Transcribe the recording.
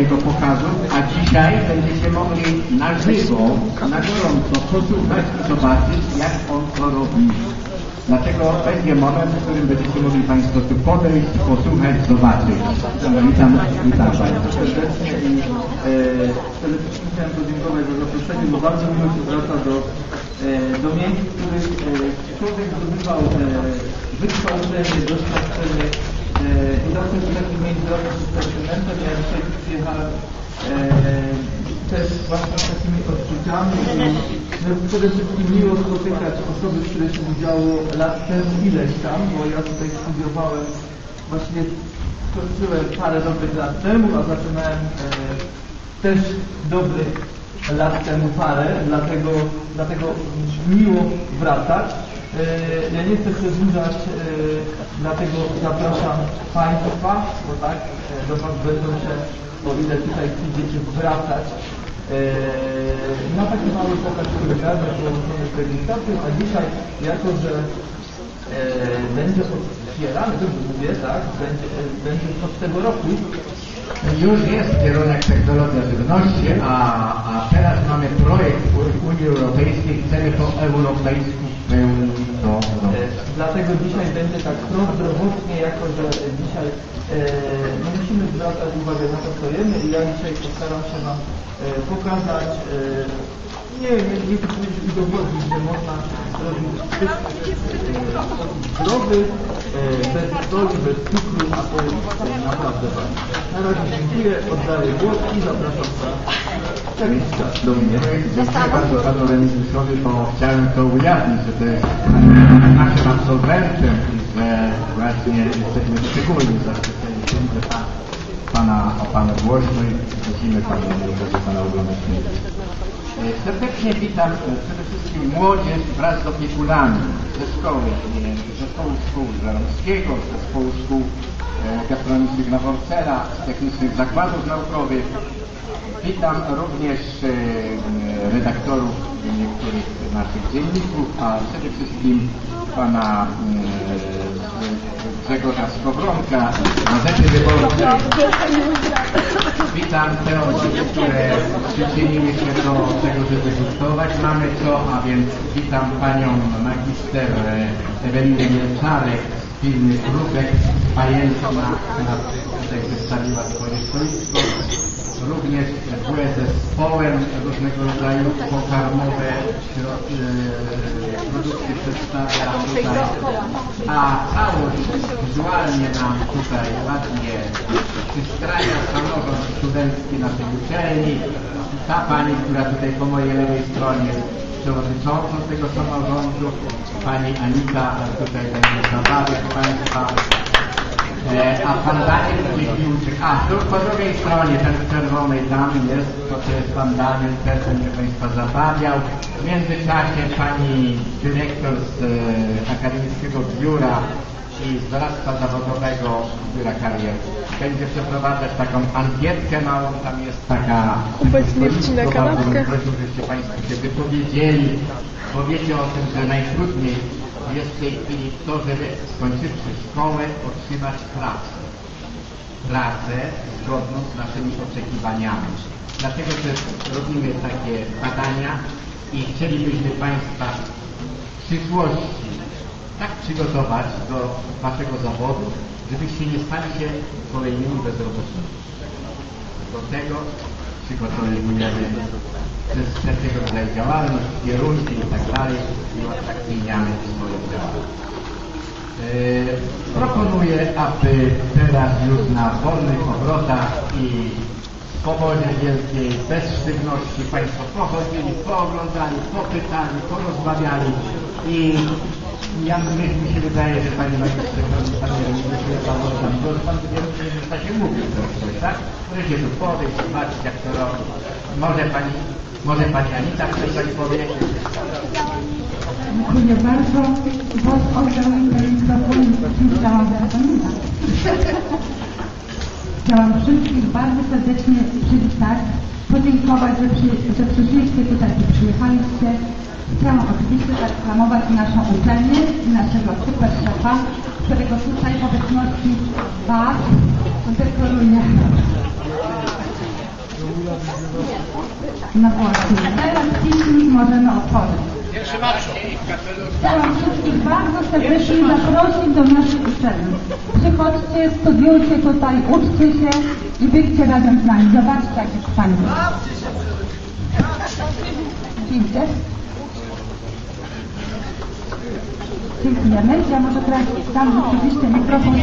jego pokazu, a dzisiaj będziecie mogli na żywo, na gorąco posłuchać i zobaczyć, jak on to robi. Dlatego będzie moment, w którym będziecie mogli Państwo tu podejść, posłuchać, zobaczyć. Witam, witam Państwa serdecznie i e, przede wszystkim chciałem podziękować za zaproszenie, bo bardzo miło się wraca do, e, do miejsc, w których e, człowiek zdobywał e, wykształcenie, doświadczenie e, i zawsze w takim z sentymentem. Ja dzisiaj przyjechałem e, też właśnie z takimi odczuciami no, przede wszystkim miło spotykać osoby, które się widziało lat temu ileś tam, bo ja tutaj studiowałem właśnie skończyłem parę dobrych lat temu, a zaczynałem e, też dobrych lat temu parę, dlatego, dlatego miło wracać. E, Ja nie chcę przedłużać, e, dlatego zapraszam Państwa, bo tak, e, do Was będą się, o ile tutaj przyjdziecie, wracać na taki mały pokaz kulinarny połączony z registracją, a dzisiaj, jako że będzie otwierany, mówię, tak, będzie, będzie od tego roku, już jest kierunek technologia żywności, a, a teraz mamy projekt Unii Europejskiej, chcemy to robić. Dlatego dzisiaj będzie tak prozdrowotnie, jako że dzisiaj e, no musimy zwracać uwagę na to, co jemy i ja dzisiaj postaram się Wam e, pokazać e, nie, nie, nie chcę powiedzieć udowodnić, że można zrobić zdrowy, e, bez soli, bez cukru, a to jest naprawdę ważne. Na razie dziękuję, oddaję głos i zapraszam czas do mnie. Dziękuję bardzo panu remigiuszowi, bo chciałem to ujawnić, że to jest że jesteśmy szczególnie zaszczyceni tym, że pan, pana, o pana prosimy pana, żeby pana oglądać. Serdecznie witam przede wszystkim młodzież wraz z opiekunami ze szkoły, zespołu szkół żeromskiego, zespołu szkół e, gastronomicznych na Worcera, z technicznych zakładów naukowych. Witam również e, redaktorów niektórych naszych dzienników, a przede wszystkim pana e, Grzegorza Skowronka z Gazety Wyborczej. Witam te osoby, które przyczyniły się do tego, żeby gustować mamy co, a więc witam panią magister Ewelinę Mielczarek z firmy Rubek Pajęcna, która tutaj przedstawiła swoje stoisko. Również były zespołem różnego rodzaju pokarmowe e, produkty przedstawia tutaj, a całość wizualnie nam tutaj ładnie przystraja samorząd studencki naszej uczelni. Ta pani, która tutaj po mojej lewej stronie jest przewodniczącą tego samorządu, pani Anita tutaj będzie zabawiać Państwa. E, a pan Daniel Piłczyk, a tu po drugiej stronie, ten w czerwonej tam jest, to, to jest pan Daniel, też będzie Państwa zabawiał. W międzyczasie pani dyrektor z e, Akademickiego Biura i z Doradztwa Zawodowego Biura Karier będzie przeprowadzać taką ankietkę małą, tam jest taka... Obecnie wcina kanapkę. żebyście Państwo się wypowiedzieli, bo wiecie o tym, że najtrudniej jest w tej chwili to, żeby skończywszy szkołę otrzymać pracę. Pracę zgodną z naszymi oczekiwaniami. Dlatego też robimy takie badania i chcielibyśmy Państwa w przyszłości tak przygotować do Waszego zawodu, żebyście nie stali się kolejnymi bezrobotnymi. Do tego przygotowujemy przez wszelkiego rodzaju działalność, kierunki i tak dalej i uatrakcyjniamy swoją działalność. Yy, proponuję, aby teraz już na wolnych obrotach i w swobodzie wielkiej, bez sztywności Państwo pochodzili, pooglądali, popytali, porozmawiali i ja mi, się wydaje, że Pani Pan Pan Wolfgang, bo Pan będzie w takim mówił teraz coś, tak? Możecie tu podejść, zobaczyć jak to robi. Może Pani, może Pani Anita chce coś powiedzieć? Dziękuję bardzo. Głos oddał mikrofon chciałam zapamiętać. Chciałam wszystkich bardzo serdecznie przywitać, podziękować, że, przy, że przyszliście tutaj, że przyjechaliście. Chciałam oczywiście zareklamować naszą uczelnię i naszego super szefa, którego tutaj w obecności Was dekoruję. No właśnie, teraz piknik możemy otworzyć. Chciałam wszystkich bardzo serdecznie zaprosić do naszej uczelni. Przychodźcie, studiujcie tutaj, uczcie się i byście razem z nami. Zobaczcie, jak jest fajnie. Widzicie? Dziękujemy. Ja może teraz dam rzeczywiście mikrofon